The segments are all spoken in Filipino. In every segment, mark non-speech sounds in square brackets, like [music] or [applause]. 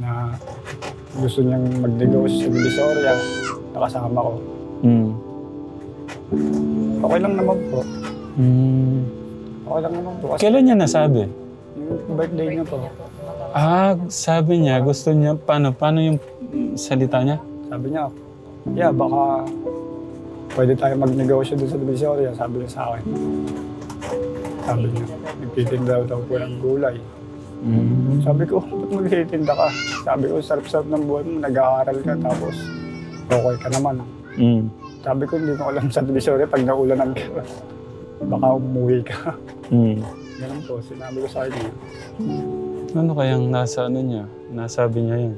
na gusto niyang magnegosyo sa Divisoria, nakasama ko. Mm. Okay lang naman po. Mm. Okay lang naman po. Kasi Kailan niya nasabi? yung birthday niya po, Ah, sabi niya, gusto niya, paano, paano yung salita niya? sabi niya, yeah, baka pwede tayo magnegosyo doon sa Divisoria, sabi niya sa akin. Sabi niya, nagtitinda daw po ng gulay. Mm. Sabi ko, ba't magtitinda ka? Sabi ko, sarap-sarap ng buhay mo, nag-aaral ka, tapos okay ka naman. Mm. Sabi ko, hindi mo alam [laughs] sa Divisoria pag naulanan ka. Baka umuwi ka. Mm. Ganun po, sinabi ko sa kanya. Ano kayang nasa ano niya? Nasabi niya yun?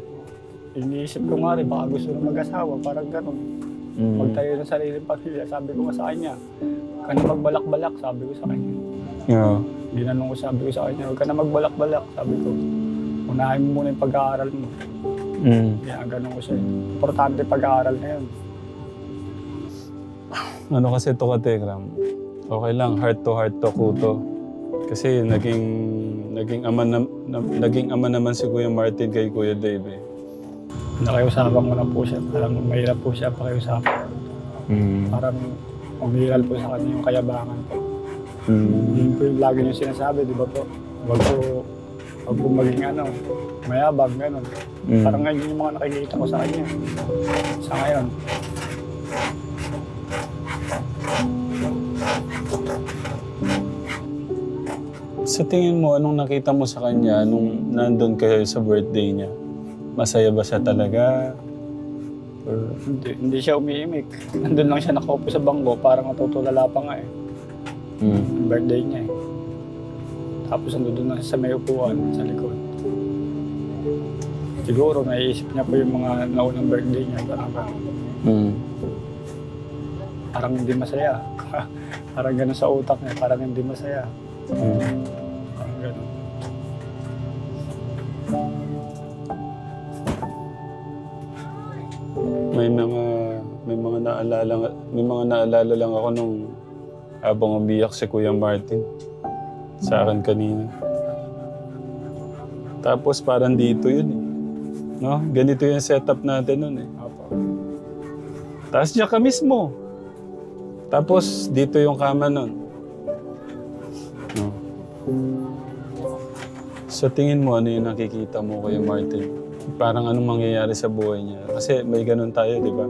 Iniisip ko nga rin, baka gusto na mag-asawa, parang ganun. Mm. Magtayo ng sariling pamilya. Sabi ko nga sa kanya, huwag ka na magbalak-balak, sabi ko sa kanya. Yeah. Ginanong ko, sabi ko sa kanya, huwag ka na magbalak-balak, sabi ko. Unahin mo muna yung pag-aaral mo. Mm. Kaya ganun ko siya. Importante pag-aaral na yun. Ano kasi to katekram? Okay lang, heart to heart to kuto. Kasi naging naging ama na, na- naging ama naman si Kuya Martin kay Kuya Dave. eh. Nakiusapan ko na po siya. Parang mahirap po siya pakiusapan. Mm. Parang umiral po sa kanya yung kayabangan po. Mm. Yun po yung lagi niyo sinasabi, di ba po? Huwag po, huwag po maging ano, mayabang, ganun. Mm. Parang ganyan yung mga nakikita ko sa kanya. Sa ngayon. Sa tingin mo, anong nakita mo sa kanya nung nandun kayo sa birthday niya? Masaya ba siya talaga? Or, Hindi, hindi siya umiimik. Nandun lang siya nakaupo sa bangko, parang natutulala pa nga eh. Mm. Birthday niya eh. Tapos nandun lang siya sa may upuan, sa likod. Siguro, naiisip niya po yung mga naunang birthday niya. Parang, Mm. parang hindi masaya. [laughs] parang ganun sa utak niya, parang hindi masaya. Mm. Parang ganun. May mga may mga naalala may mga naalala lang ako nung habang umiyak si Kuya Martin sa akin kanina. Tapos parang dito yun eh. No? Ganito yung setup natin nun eh. Tapos diyan ka mismo. Tapos dito yung kama nun. No? Sa tingin mo, ano yung nakikita mo Kuya Martin? Parang anong mangyayari sa buhay niya? Kasi may ganun tayo, di ba?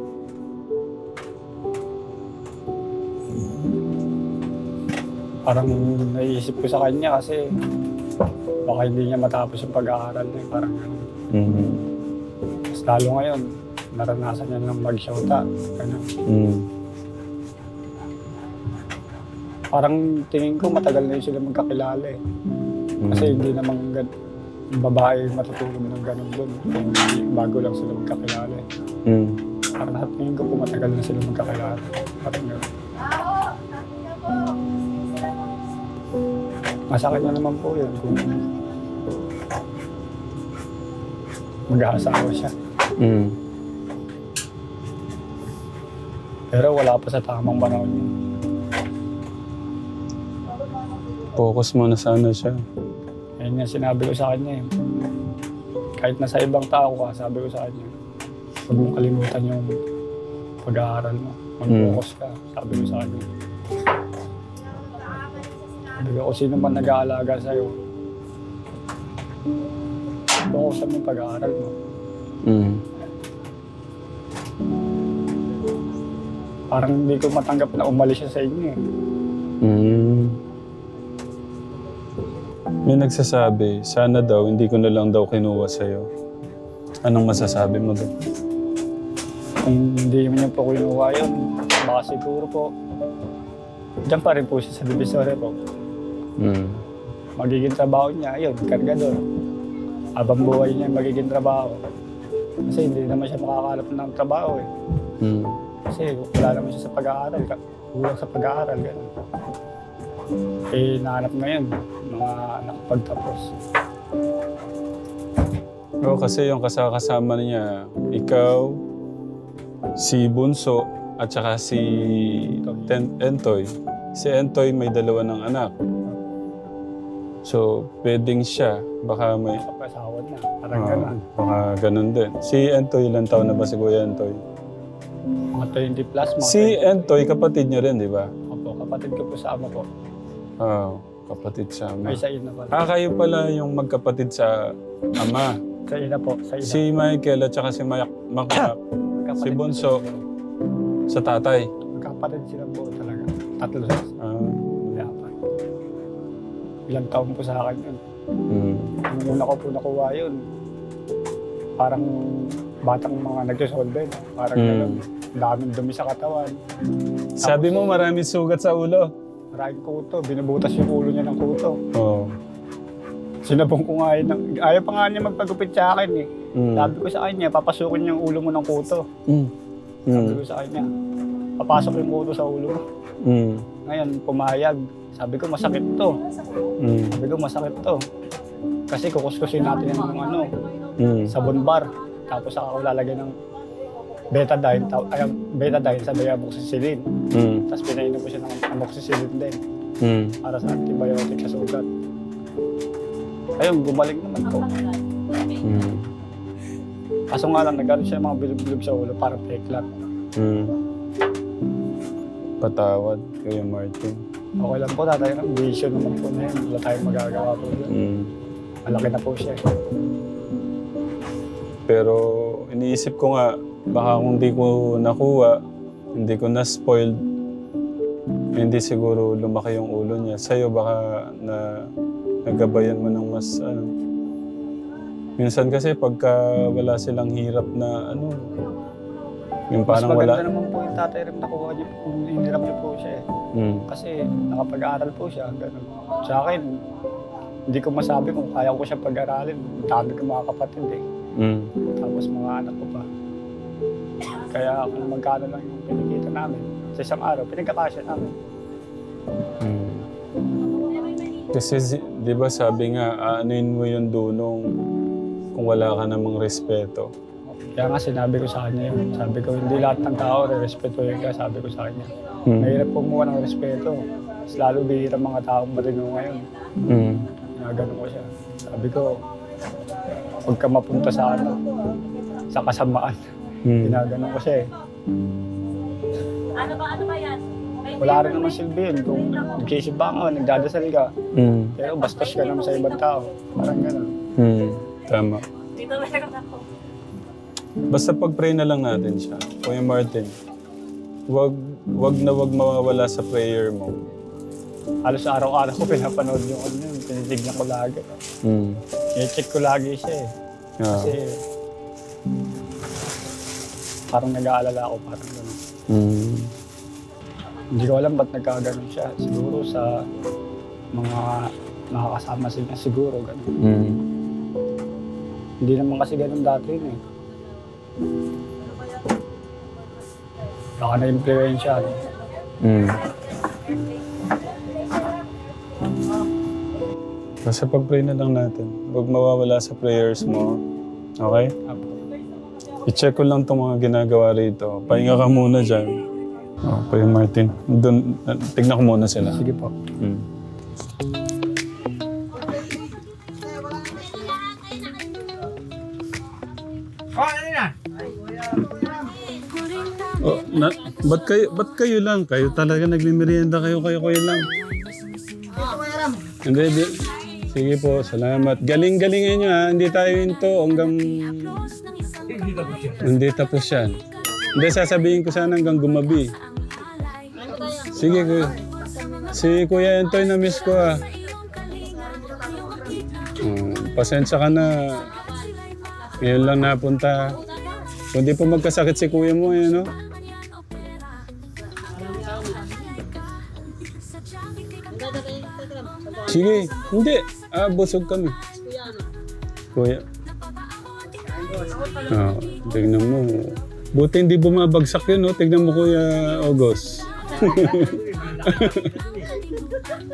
Parang naiisip ko sa kanya kasi baka hindi niya matapos yung pag-aaral niya. Parang ganun. Mm. Mas lalo ngayon, naranasan niya ng mag-shota. Ganun. Mm. Parang tingin ko matagal na yun sila magkakilala eh. Kasi hindi naman gan- babae matutulog ng ganun doon. Bago lang sila magkakilala eh. Mm. Parang sa tingin ko po matagal na sila magkakilala. Parang ganun. Nasa kanya naman po yun mag-aasawa siya. Mm. Pero wala pa sa tamang panahon yun. Focus mo na sana siya. Ayun nga sinabi ko sa kanya eh. Kahit nasa ibang tao ka, sabi ko sa kanya, huwag mong kalimutan yung pag-aaral mo. Mag-focus ka, sabi ko sa kanya. Sabi ko, kung sino man nag-aalaga sa'yo, focus mo yung pag-aaral mo. Mm. Parang hindi ko matanggap na umalis siya sa inyo eh. Mm. May nagsasabi, sana daw hindi ko na lang daw kinuha sa'yo. Anong masasabi mo doon? Kung hindi mo niya po kinuha yun, baka siguro po, dyan pa rin po siya sa divisory po. Mm. magiging trabaho niya, yun, kargador. Habang buhay niya, magiging trabaho. Kasi hindi naman siya makakalap ng trabaho eh. Mm. Kasi wala naman siya sa pag-aaral. Kulang sa pag-aaral, gano'n. Eh, nahanap ngayon, mga nakapagtapos. Oo, kasi yung kasakasama niya, ikaw, si Bunso, at saka si Ten- Entoy. Si Entoy may dalawa ng anak. So, pwedeng siya. Baka may... Kapasawan na. Parang Ah, gano'n. baka ganun din. Si Entoy, ilang taon na ba si Kuya Entoy? Mga 20 plus. Mga Si Entoy, kapatid niyo rin, di ba? 20. Opo, kapatid ko po sa ama po. Ah, kapatid sa ama. May sa ina pala. Ah, kayo pala yung magkapatid sa ama. Sa ina po. Sa ina. Si Michael at saka si Mac, Mac, si Bonso. sila. sa tatay. Magkapatid sila po talaga. Tatlo sa Ah. Ilang taon po sa akin yun. mm, Nung una ko po nakuha yun, parang batang mga nagsisolve. no? Parang Mm. gano'n. Daming dumi sa katawan. Sabi mo maraming sugat sa ulo. Maraming kuto. Binubutas yung ulo niya ng kuto. Oo. Sinabong ko nga yun. ng- Ayaw pa nga niya magpagupit sa akin eh. Mm. Sabi ko sa kanya, papasukin yung ulo mo ng kuto. Mm. Sabi Mm. ko sa kanya, papasok yung kuto sa ulo mo. Mm. Ngayon, pumayag. Sabi ko, masakit to. Mm. Sabi ko, masakit to. Kasi kukuskusin natin yan ng ano, Mm. sabon bar. Tapos saka ako lalagay ng betadine, ta- ay, betadine sa amoxicillin. Mm. Tapos pinainom ko siya ng amoxicillin din Mm. para sa antibiotic sa sugat. Ayun, gumaling naman po. Mm. Kaso nga lang, nagkaroon siya ng mga bilog-bilog sa ulo, parang peklat. Mm. Patawad, Kuya Martin. Okay lang po, tatay ng vision naman po na yun. Wala tayong magagawa po yun. Mm. Malaki na po siya. Pero iniisip ko nga, baka kung di ko nakuha, hindi ko na-spoiled, hindi siguro lumaki yung ulo niya. Sa'yo baka na nagabayan mo ng mas ano. Minsan kasi pagka wala silang hirap na ano, yung Mas parang maganda wala. naman po yung tatay rin nakuha niyo, kung hiniram niyo po siya eh. Mm. Kasi nakapag-aaral po siya, ganun. Sa akin, hindi ko masabi kung kaya ko siya pag-aralin. Ang Dami ko mga kapatid eh. Mm. Tapos mga anak ko pa. Kaya kung magkano lang yung pinikita namin, sa isang araw, pinagkakasya namin. Mm. Kasi si- di ba sabi nga, aanuin mo yung dunong kung wala ka namang respeto. Kaya nga sinabi ko sa kanya yun. Sabi ko, hindi lahat ng tao re-respetuhin ka. Sabi ko sa kanya. Mm. Mahirap kumuha ng respeto. Mas lalo bihira mga taong matino ngayon. Mm. Nagano ko siya. Sabi ko, huwag ka mapunta sa ano, sa kasamaan. Mm. Ginagano ko siya eh. Ano ba, ano ba yan? Wala rin naman silbi yun. Kung nagkisip ka nga, nagdadasal ka. Mm. Pero bastos ka naman sa ibang tao. Parang gano'n. Mm. Tama. Dito meron ako. Basta pag-pray na lang natin siya. Kuya Martin, wag, wag na wag mawawala sa prayer mo. Halos araw-araw ko pinapanood yung ano yun. Tinitignan ko lagi. Mm. I-check ko lagi siya eh. Yeah. Kasi parang nag-aalala ako parang gano'n. Mm. Hindi ko alam ba't nagkaganon siya. Siguro sa mga nakakasama siya siguro gano'n. Mm. Hindi naman kasi ganun dati yun eh. Baka na-influensya. Mm. Basta pag-pray na lang natin. Huwag mawawala sa prayers mo. Okay? I-check ko lang itong mga ginagawa rito. Pahinga ka muna dyan. Oh, Kuya Martin. Doon, ah, tignan ko muna sila. Sige po. Mm. Oh, na, ba't kayo, ba't kayo lang? Kayo talaga nagmimerienda kayo, kayo, kayo lang. Hindi, di, sige po, salamat. Galing-galingin nyo ha, hindi tayo into hanggang... Hindi tapos yan. Hindi, sasabihin ko sana hanggang gumabi. Sige, kuya. Si Kuya Entoy na miss ko ah. Oh, pasensya ka na. Ngayon lang napunta. Kung di po magkasakit si kuya mo eh, no? Sige, hindi. Ah, busog kami. Kuya. Ah, tignan mo. Buti hindi bumabagsak yun, no? Tignan mo, Kuya August. [laughs]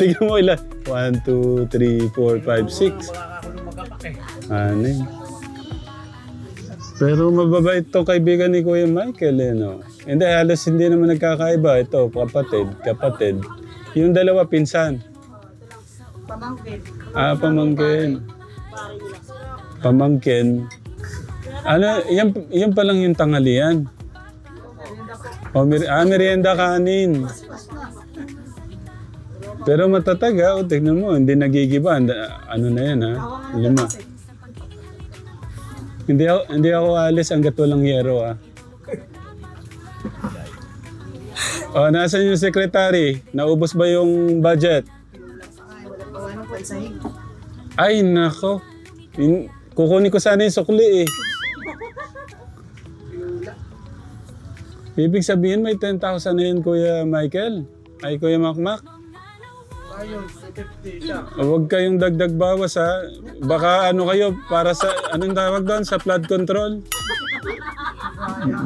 tignan mo ilan. 1, 2, 3, 4, 5, 6. Ano yun? Pero mababait to kaibigan ni Kuya Michael, eh, no? Hindi, halos hindi naman nagkakaiba. Ito, kapatid, kapatid. Yung dalawa, pinsan. Pamangkin. Ah, pamangkin. Pamangkin. Ano, yan, yan pa lang yung tanghalian. O, mer- ah, merienda kanin. Pero matatag ha, o, tignan mo, hindi nagigiba. Anda- Ano na yan ha? Lima. Hindi ako, hindi ako alis hanggat walang yero ha. O, nasan yung secretary? Naubos ba yung budget? Wala pa isahig. Ay, nako. In, kukunin ko sana yung sukli eh. Ibig sabihin may 10,000 na yun, Kuya Michael. Ay, Kuya Makmak. Ayun, 50 siya. Huwag kayong dagdag bawas ha. Baka ano kayo, para sa, anong tawag doon? Sa flood control?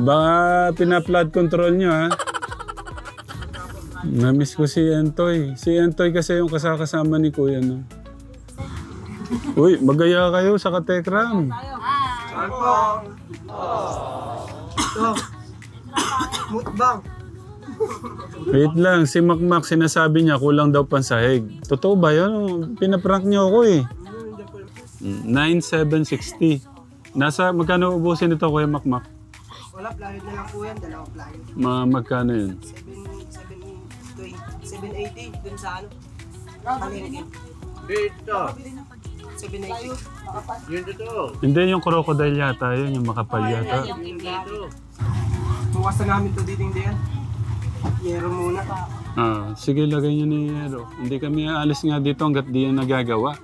Baka pina-flood control nyo ha. Namiss ko si Entoy. Si Entoy kasi yung kasakasama ni Kuya no. Uy, magaya kayo sa katekram. Mukbang. Wait lang, si Makmak sinasabi niya kulang daw pansahig. Totoo ba yun? Pinaprank niyo ako eh. Mm, 9,760. Nasa, magkano ubusin ito Kuya Makmak? Wala, plywood na lang po yan. Dalawang plywood. Ma magkano yun? 7, 7, 780 dun sa ano. Palengke. Dito. 780. Yun dito. Hindi yung crocodile yata, yun yung makapal yata. Yun dito. Bukas na namin to dito hindi yan. Yero muna. Ah, sige, lagay niyo ni Yero. Hindi kami aalis nga dito hanggat di yan nagagawa.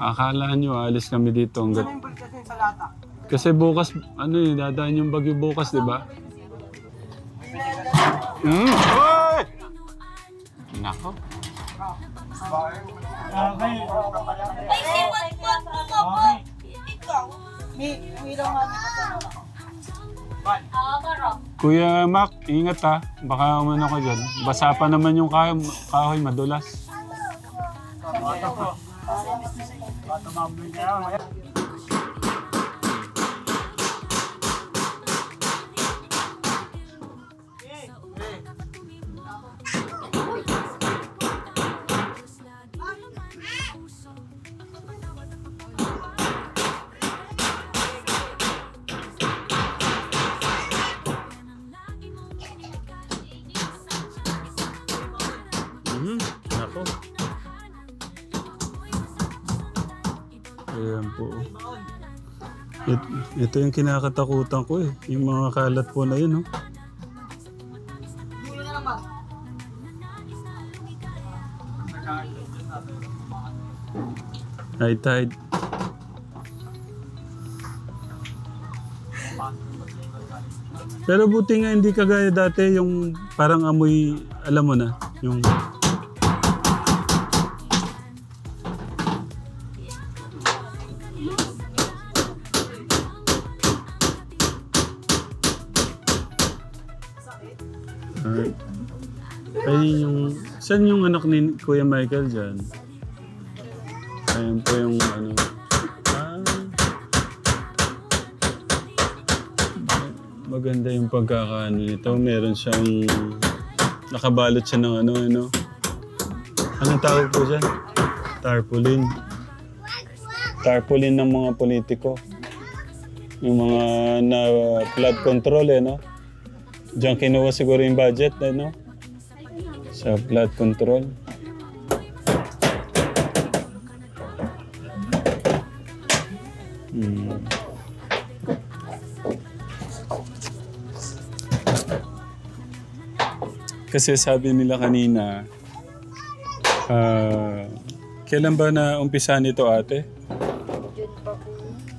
Akala nyo aalis kami dito hanggat... Ano yung bulkas sa lata? Kasi bukas, ano eh, dadaan yung bagyo bukas, di ba? Mm. Oy! Nako. Ay, siwat po po po. Ikaw. Ah. Kuya Mac, ingat ha. Baka umano ka dyan. Basa pa naman yung kahoy, kahoy madulas. Mhm. Po. It, ito yung kinakatakutan ko eh. Yung mga kalat po na yun, oh. High tide. Pero buti nga hindi kagaya dati yung parang amoy, alam mo na, yung Saan yung anak ni Kuya Michael dyan? Ayun po yung ano... Ah, maganda yung pagkakaano nito. Meron siyang... Nakabalot siya ng ano, ano. Anong tawag po dyan? Tarpaulin. Tarpaulin ng mga politiko. Yung mga na flood control eh, no? Diyan kinuha siguro yung budget, eh, no? Sa flood control. Hmm. Kasi sabi nila kanina, ah, kailan ba na umpisa nito ate?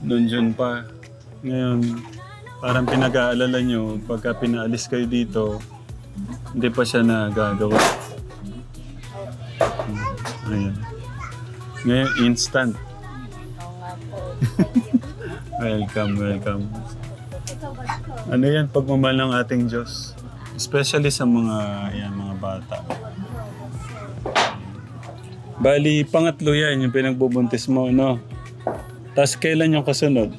Noon June pa. Ngayon, parang pinag-aalala nyo, pagka pinaalis kayo dito, hindi pa siya nagagawa. Ayan. Ngayon, instant. [laughs] welcome, welcome. Ano yan, pagmamahal ng ating Diyos. Especially sa mga, yan, mga bata. Bali, pangatlo yan, yung pinagbubuntis mo, no? Tapos kailan yung kasunod?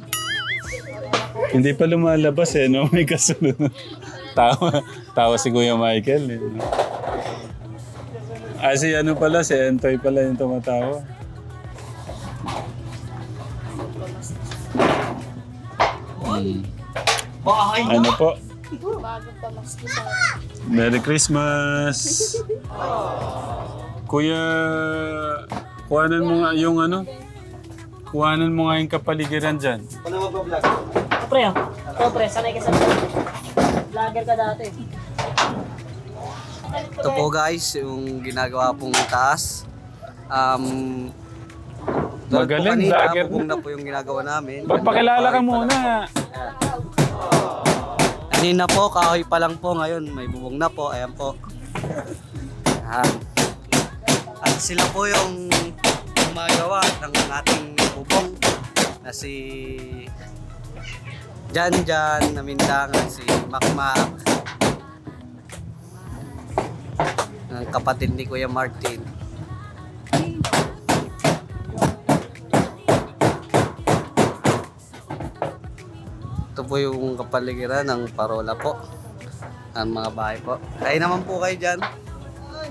Hindi pa lumalabas eh, no? May kasunod. [laughs] tawa, tawa si Kuya Michael. Eh? Ah, si ano pala, si Entoy pala yung tumatawa. Hmm. Ano po? Merry Christmas! Kuya, kuhanan mo nga yung ano? Kuhanan mo nga yung kapaligiran dyan. Pre, oh. Pre, sanay ka sa Vlogger ka dati. Ito po guys, yung ginagawa pong taas. Um, Magaling, kanina, vlogger bubong na po yung ginagawa namin. Magpakilala ka muna. Kanina po, kahoy pa lang po. Ngayon, may bubong na po. Ayan po. Ayan. At sila po yung gumagawa ng ating bubong na si Jan Jan, Namindangan, si Makmak, ang kapatid ni Kuya Martin. Ito po yung kapaligiran ng parola po ng mga bahay po. Kaya naman po kayo dyan.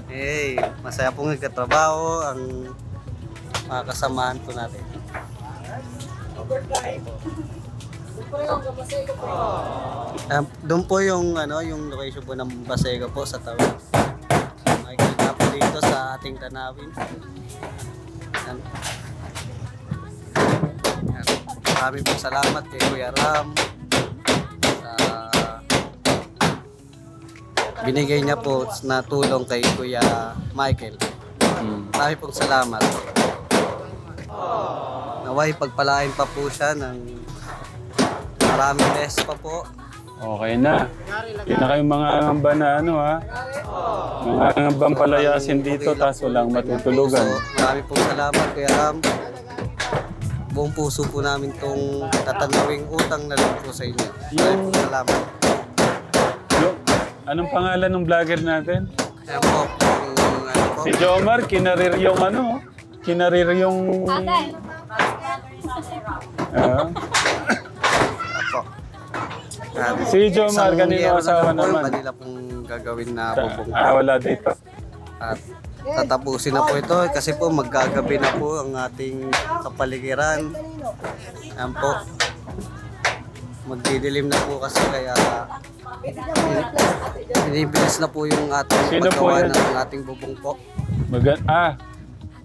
Hey, masaya pong nagkatrabaho ang mga kasamahan po natin. Um, doon po yung ano, yung location po ng Basega po sa tawid. Makikita po dito sa ating tanawin. Yan. Yan. Maraming po salamat kay Kuya Ram sa binigay niya po na tulong kay Kuya Michael. Hmm. Maraming pong salamat. Naway pagpalain pa po siya ng maraming beses pa po. Okay na. Yan na kayong mga angamba na ano ha. Mga angambang palayasin dito tapos walang matutulugan. So, marami pong salamat Kuya Ram. Buong puso po namin tong tatanawing utang na lang po sa inyo. Maraming pong salamat. Yung, anong pangalan ng vlogger natin? Ayan po, yung ano po. Si Jomar, kinarir yung ano, kinarir yung... Ah, Apo. Ayan. si Jomar, Isang kanino asawa naman? kanila pong gagawin na bubong. Ah, wala dito. At tatapusin na po ito kasi po maggagabi na po ang ating kapaligiran. Ayan po. Magdidilim na po kasi kaya binibilis na po yung ating Sino paggawa ng ating bubong po. Maga, ah,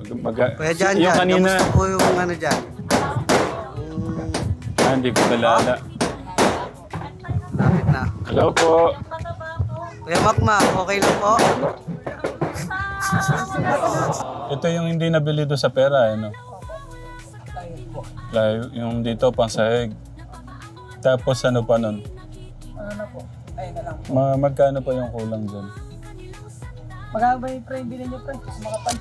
mag, maga, Kuya Jan, yung Jan, kanina, po yung ano dyan? Ah, hindi ko nalala. Lapit na. Hello po. Kuya Makma, okay lang po? Ito yung hindi nabili doon sa pera, ano? Like, yung dito, pang sahig. Tapos ano pa nun? Ano na po? Ayun na lang. Ma magkano pa yung kulang dyan? Magkano ba yung pre? Bilhin niyo? Makapan.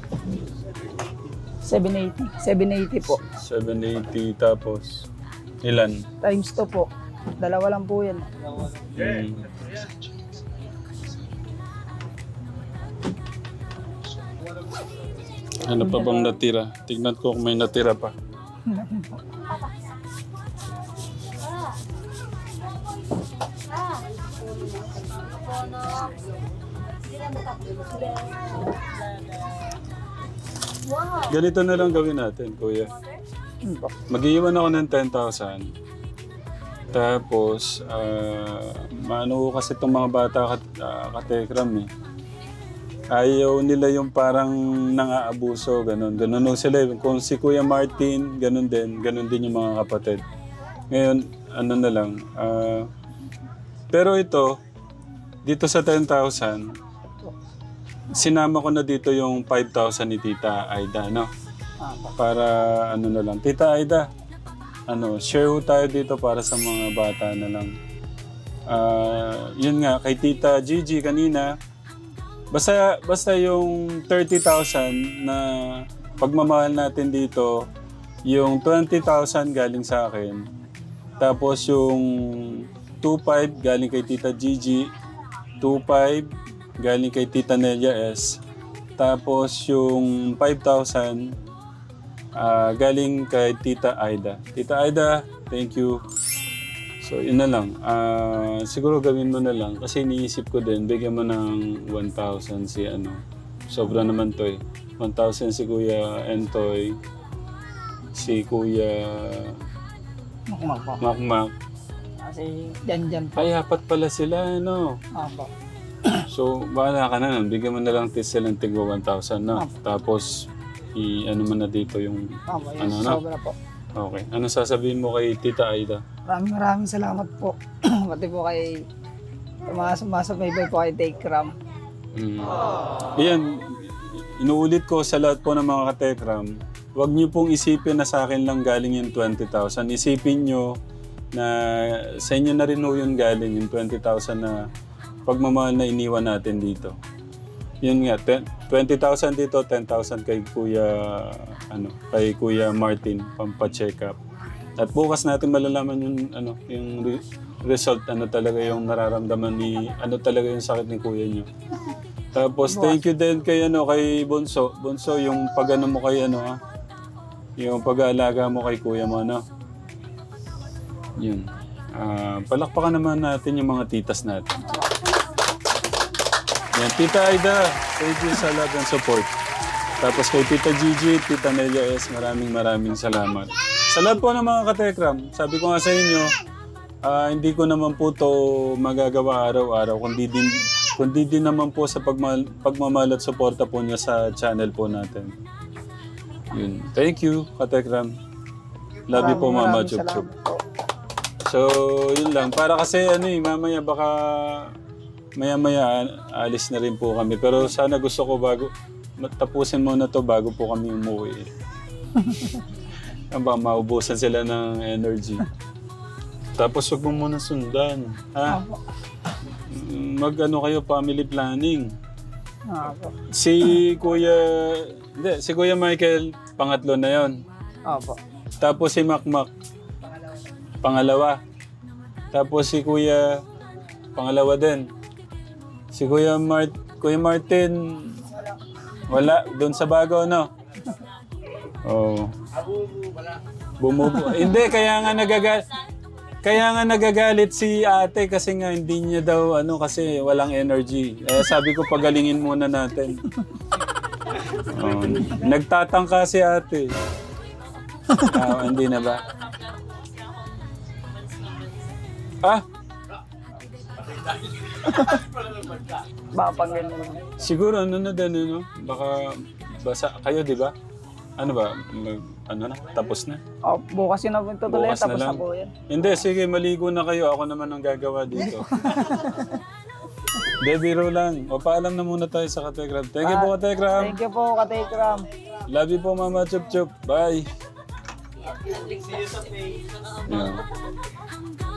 780. 780 po. 780 tapos ilan? Times 2 po. Dalawa lang po yan. Hmm. Ano pa bang natira? Tignan ko kung may natira pa. Ganito na lang gawin natin, kuya. Hmm. Mag-iwan ako ng 10,000. Tapos, ah, maano ko kasi itong mga bata kat, uh, katekram eh. Ayaw nila yung parang nang-aabuso, ganun. Ganun sila. eh. Kung si Kuya Martin, ganun din. Ganun din yung mga kapatid. Ngayon, ano na lang. ah, pero ito, dito sa 10,000, sinama ko na dito yung 5,000 ni Tita Aida, no? Para ano na lang. Tita Aida, ano, share ho tayo dito para sa mga bata na lang. Ah, yun nga, kay Tita Gigi kanina, basta, basta yung 30,000 na pagmamahal natin dito, yung 20,000 galing sa akin, tapos yung 2.5 galing kay Tita Gigi, 2.5 galing kay Tita Nelia S, tapos yung 5,000 Ah, galing kay Tita Aida. Tita Aida, thank you. So, yun na lang. Ah, siguro gawin mo na lang. Kasi iniisip ko din, bigyan mo ng 1,000 si ano, Sobra naman to eh. 1,000 si Kuya Entoy. Si Kuya Makumag po. Makmak. Kasi dyan dyan po. Ay, apat pala sila, ano? Opo. So, bahala ka na nun. Bigyan mo na lang tis silang tigwa 1,000 na. Opo. Tapos, i-ano mo na dito yung... Yung Ano na? sobra po. Okay. Ano sasabihin mo kay Tita Aida? Maraming maraming salamat po. [clears throat] Pati po kay mga sumasabaybay po kay Take Ram. Mm. Iyan, inuulit ko sa lahat po ng mga katekram, huwag niyo pong isipin na sa akin lang galing yung 20,000. Isipin niyo na sa inyo na rin ho yun galing yung 20,000 na pagmamahal na iniwan natin dito. Yun nga, 10 20,000 dito, 10,000 kay Kuya ano, kay Kuya Martin pampa-check up. At bukas natin malalaman yung ano, yung re- result ano talaga yung nararamdaman ni ano talaga yung sakit ni Kuya niyo. Tapos thank you din kay ano kay Bonso. Bonso yung pagano mo kay ano ah. Yung pag-aalaga mo kay kuya mo ano. Yun. Ah, palakpakan naman natin yung mga titas natin. Yan, Tita Aida, thank you sa love and support. Tapos kay Tita Gigi, Tita Nelia S, maraming maraming salamat. Sa lahat po ng mga katekram, sabi ko nga sa inyo, ah, hindi ko naman po to magagawa araw-araw, kundi din, kundi din naman po sa pagmahal, pagmamahal at suporta po niya sa channel po natin. Yun. Thank you, katekram. Love you po, Mama Maraming salamat po. So, yun lang. Para kasi ano eh, mamaya baka maya-maya alis na rin po kami. Pero sana gusto ko bago, tapusin muna to bago po kami umuwi. [laughs] Aba, maubusan sila ng energy. Tapos wag mo muna sundan. Ha? Mag ano kayo, family planning. Opo. Si Kuya, hindi, si Kuya Michael, pangatlo na yon. Opo. Tapos si Makmak, pangalawa. Tapos si Kuya, pangalawa din. Si Kuya, Mart Kuya Martin, wala. Doon sa bago, no? Oo. Oh. Bumubu. Hindi, kaya nga nagagal. Kaya nga nagagalit si ate kasi nga hindi niya daw ano kasi walang energy. Eh, sabi ko pagalingin muna natin. Oh, nagtatangka si ate. Ah, hindi na ba? Ah, Baka pag ganun. siguro ano na din, ano? Baka basa kayo, di ba? Ano ba? Mag, ano na? Tapos na? Oh, bukas yun na po tutuloy. Bukas na Tapos na, lang. po yan. Hindi, sige, maligo na kayo. Ako naman ang gagawa dito. [laughs] Hindi, biro lang. O, paalam na muna tayo sa Kategram. Thank you po, Kategram. Thank you po, Ram. Love you po, Mama Chup Chup. Bye. Yeah. [laughs]